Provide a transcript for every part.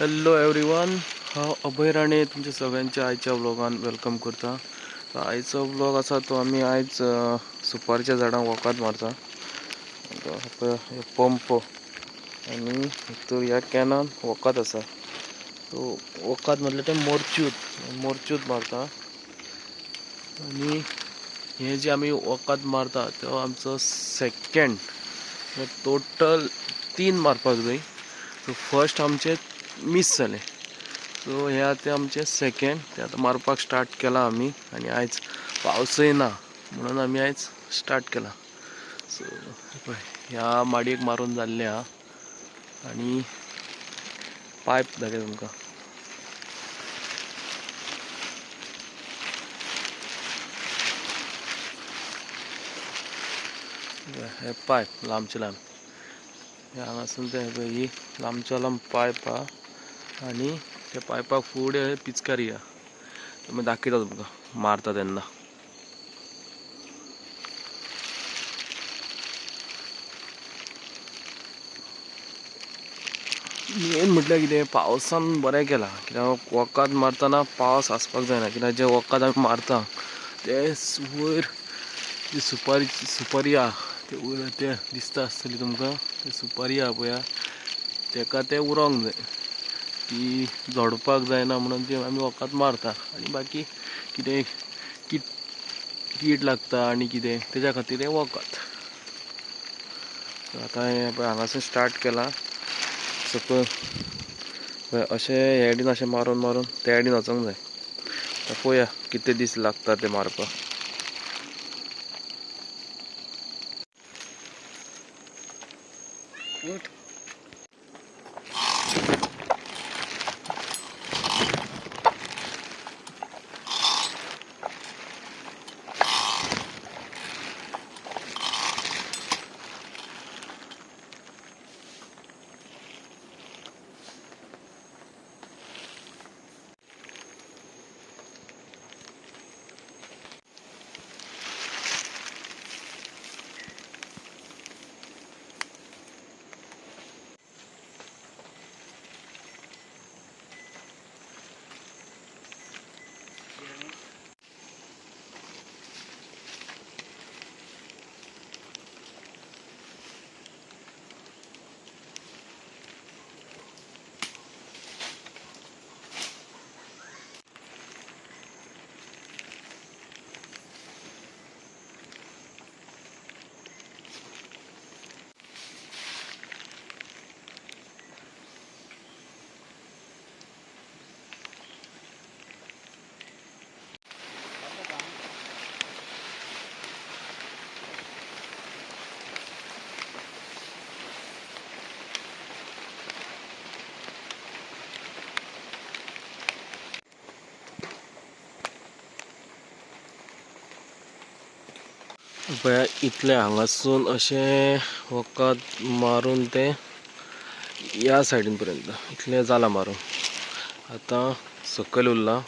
Hello everyone हांव अभय राणे तुमच्या सगळ्यांच्या आयच्या ब्लॉगान वेलकम करता. आयचो ब्लॉग आसा तो आमी आयज सुपारच्या झाडांक वखद मारता. पंप आनी भितर ह्या कॅनान वखद आसा तो वखद म्हटल्यार ते मोरच्यूत मोरच्यूत मारता. आनी हे जे आमी वखद मारता तो आमचो सेकेंड टोटल तीन मारपाक जाय. सो फर्स्ट आमचे मिस जालें सो हे आतां आमचें सेकंड तें आतां मारपाक स्टार्ट केलां आमी आनी आयज पावसय ना म्हणून आमी आयज स्टार्ट केलां. सो पळय ह्या माडयेक मारून जाल्लें आहा आनी पायप दाखय तुमकां. हे पायप लांबचे लांब. हे हांगासून ते पळय ही लांबच्या लांब पायप हा आनी त्या पायपाक फुडें पिचकारी या तुमी दाखयता तुमकां मारता तेन्ना मेन म्हटल्यार कितें पावसान बरें केलां. कित्याक वखद मारतना पावस आसपाक जायना कित्याक जे वखद आमी मारता ते वयर जी सुपारी सुपारी आहा ते वयर ते दिसता आसतली तुमकां ते सुपारी आहा पळय तेका ते उरोंक जाय ती झोडपाक जायना म्हणून ती आमी वखद मारता. आनी बाकी कितें कीट कीड लागता आनी कितें तेज्या खातीर हें वखद आतां हें पळय हांगासून स्टार्ट केलां. सकयल अशें हे सायडीन अशें मारून मारून ते सायडीन वचोंक जाय. पळोवया कितले दीस लागता ते मारपाक पळया इतले हांगासून अशें वखद मारून ते ह्या सायडीन पर्यंत इतलें जालां मारून. आतां सकयल उरलां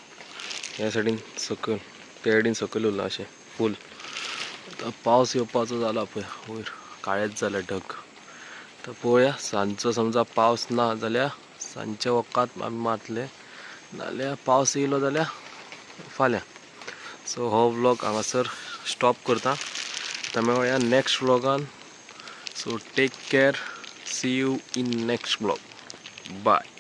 ह्या सायडीन सकयल त्या सायडीन सकयल उरलां अशें फूल आतां पावस येवपाचो जाला पळय वयर काळेच जालें ढग. आतां पळोवया सांजचो समजा पावस ना जाल्यार सांजचे वखद आमी मारतले नाल्यार पावस येयलो जाल्यार फाल्यां. सो हो व्लॉग हांगासर स्टॉप करता. તમે મળ્યા next vlog on so take care see you in next blog bye